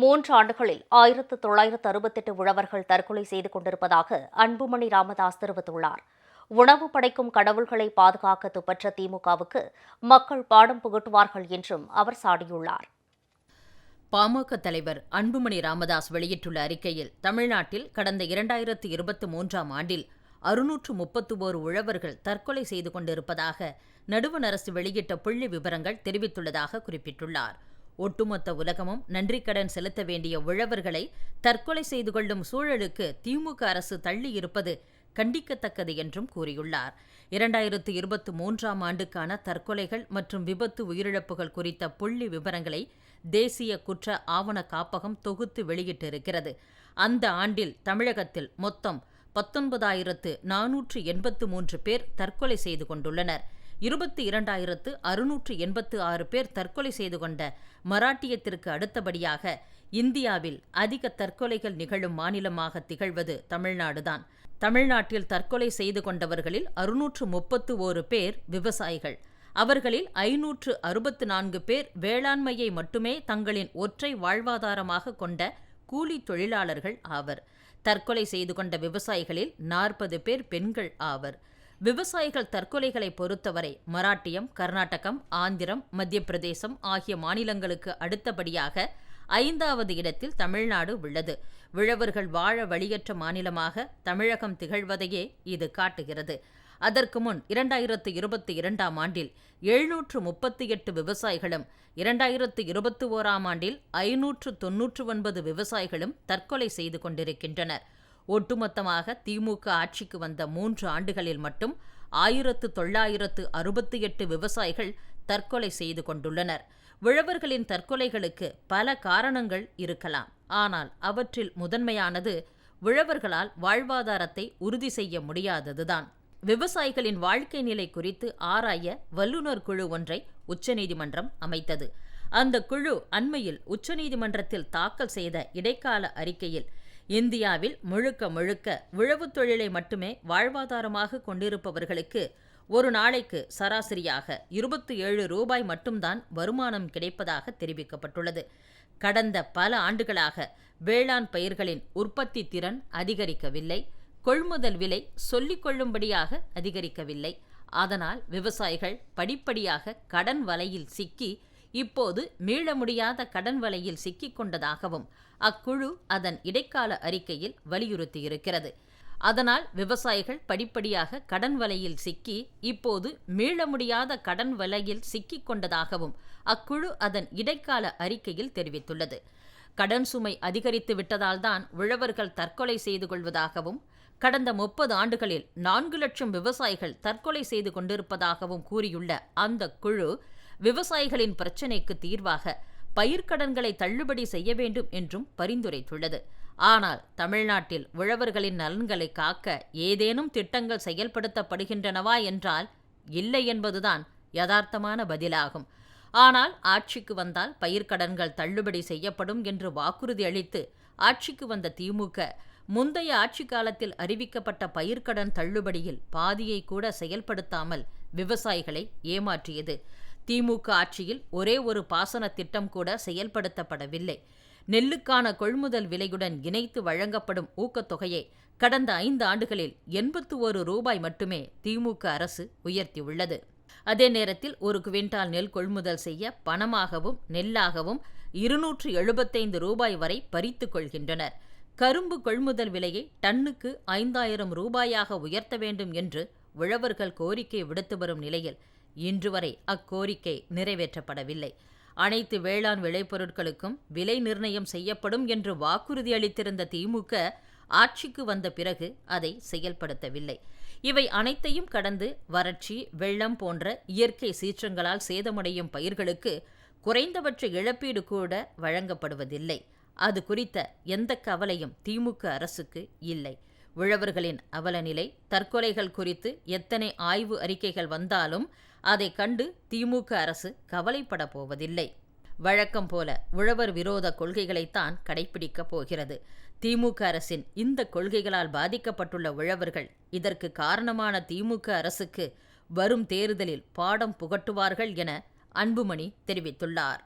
மூன்று ஆண்டுகளில் ஆயிரத்து தொள்ளாயிரத்து அறுபத்தெட்டு உழவர்கள் தற்கொலை செய்து கொண்டிருப்பதாக அன்புமணி ராமதாஸ் தெரிவித்துள்ளார். உணவு படைக்கும் கடவுள்களை பாதுகாக்க துப்பற்ற திமுகவுக்கு மக்கள் பாடம் புகட்டுவார்கள் என்றும் அவர் சாடியுள்ளார். பாமக தலைவர் அன்புமணி ராமதாஸ் வெளியிட்டுள்ள அறிக்கையில் தமிழ்நாட்டில் கடந்த இரண்டாயிரத்து இருபத்தி மூன்றாம் ஆண்டில் அறுநூற்று முப்பத்து ஓரு உழவர்கள் தற்கொலை செய்து கொண்டிருப்பதாக நடுவண் அரசு வெளியிட்ட புள்ளி விவரங்கள் தெரிவித்துள்ளதாக குறிப்பிட்டுள்ளார். ஒட்டுமொத்த உலகமும் நன்றிக்கடன் செலுத்த வேண்டிய உழவர்களை தற்கொலை செய்து கொள்ளும் சூழலுக்கு திமுக அரசு தள்ளியிருப்பது கண்டிக்கத்தக்கது என்றும் கூறியுள்ளார். இரண்டாயிரத்து இருபத்தி மூன்றாம் ஆண்டுக்கான தற்கொலைகள் மற்றும் விபத்து உயிரிழப்புகள் குறித்த புள்ளி விவரங்களை தேசிய குற்ற ஆவண காப்பகம் தொகுத்து வெளியிட்டிருக்கிறது. அந்த ஆண்டில் தமிழகத்தில் மொத்தம் பத்தொன்பதாயிரத்து நானூற்று எண்பத்து மூன்று பேர் தற்கொலை செய்து கொண்டுள்ளனர். இருபத்தி இரண்டாயிரத்து அறுநூற்று எண்பத்து ஆறு பேர் தற்கொலை செய்து கொண்ட மராட்டியத்திற்கு அடுத்தபடியாக இந்தியாவில் அதிக தற்கொலைகள் நிகழும் மாநிலமாக திகழ்வது தமிழ்நாடுதான். தமிழ்நாட்டில் தற்கொலை செய்து கொண்டவர்களில் அறுநூற்று முப்பத்து ஓரு பேர் விவசாயிகள். அவர்களில் ஐநூற்று அறுபத்து நான்கு பேர் வேளாண்மையை மட்டுமே தங்களின் ஒற்றை வாழ்வாதாரமாக கொண்ட கூலி தொழிலாளர்கள் ஆவர். தற்கொலை செய்து கொண்ட விவசாயிகளில் நாற்பது பேர் பெண்கள் ஆவர். விவசாயிகள் தற்கொலைகளை பொறுத்தவரை மராட்டியம் கர்நாடகம் ஆந்திரம் மத்திய பிரதேசம் ஆகிய மாநிலங்களுக்கு அடுத்தபடியாக ஐந்தாவது இடத்தில் தமிழ்நாடு உள்ளது. விழவர்கள் வாழ வழியற்ற மாநிலமாக தமிழகம் திகழ்வதையே இது காட்டுகிறது. அதற்கு முன் இரண்டாயிரத்து இருபத்தி இரண்டாம் ஆண்டில் எழுநூற்று முப்பத்தி எட்டு விவசாயிகளும் இரண்டாயிரத்து இருபத்தி ஓராம் ஆண்டில் ஐநூற்று தொன்னூற்று ஒன்பது விவசாயிகளும் தற்கொலை செய்து கொண்டிருக்கின்றனர். ஒட்டுமொத்தமாக திமுக ஆட்சிக்கு வந்த மூன்று ஆண்டுகளில் மட்டும் ஆயிரத்து தொள்ளாயிரத்து அறுபத்தி எட்டு விவசாயிகள் தற்கொலை செய்து கொண்டுள்ளனர். உழவர்களின் தற்கொலைகளுக்கு பல காரணங்கள் இருக்கலாம். ஆனால் அவற்றில் முதன்மையானது உழவர்களால் வாழ்வாதாரத்தை உறுதி செய்ய முடியாததுதான். விவசாயிகளின் வாழ்க்கை நிலை குறித்து ஆராய வல்லுநர் குழு ஒன்றை உச்சநீதிமன்றம் அமைத்தது. அந்த குழு அண்மையில் உச்சநீதிமன்றத்தில் தாக்கல் செய்த இடைக்கால அறிக்கையில் இந்தியாவில் முழுக்க முழுக்க உழவுத் தொழிலை மட்டுமே வாழ்வாதாரமாக கொண்டிருப்பவர்களுக்கு ஒரு நாளைக்கு சராசரியாக இருபத்தி ஏழு ரூபாய் மட்டும்தான் வருமானம் கிடைப்பதாக தெரிவிக்கப்பட்டுள்ளது. கடந்த பல ஆண்டுகளாக வேளாண் பயிர்களின் உற்பத்தி திறன் அதிகரிக்கவில்லை. கொள்முதல் விலை சொல்லிக் கொள்ளும்படியாக அதிகரிக்கவில்லை. அதனால் விவசாயிகள் படிப்படியாக கடன் வலையில் சிக்கி இப்போது மீள முடியாத கடன் வலையில் சிக்கிக் கொண்டதாகவும் அக்குழு அதன் இடைக்கால அறிக்கையில் வலியுறுத்தியிருக்கிறது. அதனால் விவசாயிகள் படிப்படியாக கடன் வலையில் சிக்கி இப்போது மீள முடியாத கடன் வலையில் சிக்கிக்கொண்டதாகவும் அக்குழு அதன் இடைக்கால அறிக்கையில் தெரிவித்துள்ளது. கடன் சுமை அதிகரித்து விட்டதால்தான் உழவர்கள் தற்கொலை செய்து கொள்வதாகவும் கடந்த முப்பது ஆண்டுகளில் நான்கு லட்சம் விவசாயிகள் தற்கொலை செய்து கொண்டிருப்பதாகவும் கூறியுள்ள அந்த குழு விவசாயிகளின் பிரச்சினைக்கு தீர்வாக பயிர்க்கடன்களை தள்ளுபடி செய்ய வேண்டும் என்றும் பரிந்துரைத்துள்ளது. ஆனால் தமிழ்நாட்டில் உழவர்களின் நலன்களை காக்க ஏதேனும் திட்டங்கள் செயல்படுத்தப்படுகின்றனவா என்றால் இல்லை என்பதுதான் யதார்த்தமான பதிலாகும். ஆனால் ஆட்சிக்கு வந்தால் பயிர்க்கடன்கள் தள்ளுபடி செய்யப்படும் என்று வாக்குறுதி அளித்து ஆட்சிக்கு வந்த திமுக முந்தைய ஆட்சி காலத்தில் அறிவிக்கப்பட்ட பயிர்க்கடன் தள்ளுபடியில் பாதியை கூட செயல்படுத்தாமல் விவசாயிகளை ஏமாற்றியது. திமுக ஆட்சியில் ஒரே ஒரு பாசன திட்டம் கூட செயல்படுத்தப்படவில்லை. நெல்லுக்கான கொள்முதல் விலையுடன் இணைத்து வழங்கப்படும் ஊக்கத்தொகையை கடந்த ஐந்து ஆண்டுகளில் எண்பத்து ஒரு ரூபாய் மட்டுமே திமுக அரசு உயர்த்தியுள்ளது. அதே நேரத்தில் ஒரு குவிண்டால் நெல் கொள்முதல் செய்ய பணமாகவும் நெல்லாகவும் இருநூற்று எழுபத்தைந்து ரூபாய் வரை பறித்துக் கொள்கின்றனர். கரும்பு கொள்முதல் விலையை டன்னுக்கு ஐந்தாயிரம் ரூபாயாக உயர்த்த வேண்டும் என்று உழவர்கள் கோரிக்கை விடுத்து வரும் நிலையில் இன்று வரை அக்கோரிக்கை நிறைவேற்றப்படவில்லை. அனைத்து வேளாண் விளைபொருட்களுக்கும் விலை நிர்ணயம் செய்யப்படும் என்று வாக்குறுதி அளித்திருந்த திமுக ஆட்சிக்கு வந்த பிறகு அதை செயல்படுத்தவில்லை. இவை அனைத்தையும் கடந்து வறட்சி வெள்ளம் போன்ற இயற்கை சீற்றங்களால் சேதமடையும் பயிர்களுக்கு குறைந்தபட்ச இழப்பீடு கூட வழங்கப்படுவதில்லை. அது குறித்த எந்த கவலையும் திமுக அரசுக்கு இல்லை. உழவர்களின் அவலநிலை தற்கொலைகள் குறித்து எத்தனை ஆய்வு அறிக்கைகள் வந்தாலும் அதை கண்டு திமுக அரசு கவலைப்பட போவதில்லை. வழக்கம் போல உழவர் விரோத கொள்கைகளைத்தான் கடைபிடிக்கப் போகிறது. திமுக அரசின் இந்த கொள்கைகளால் பாதிக்கப்பட்டுள்ள உழவர்கள் இதற்கு காரணமான திமுக அரசுக்கு வரும் தேர்தலில் பாடம் புகட்டுவார்கள் என அன்புமணி தெரிவித்துள்ளார்.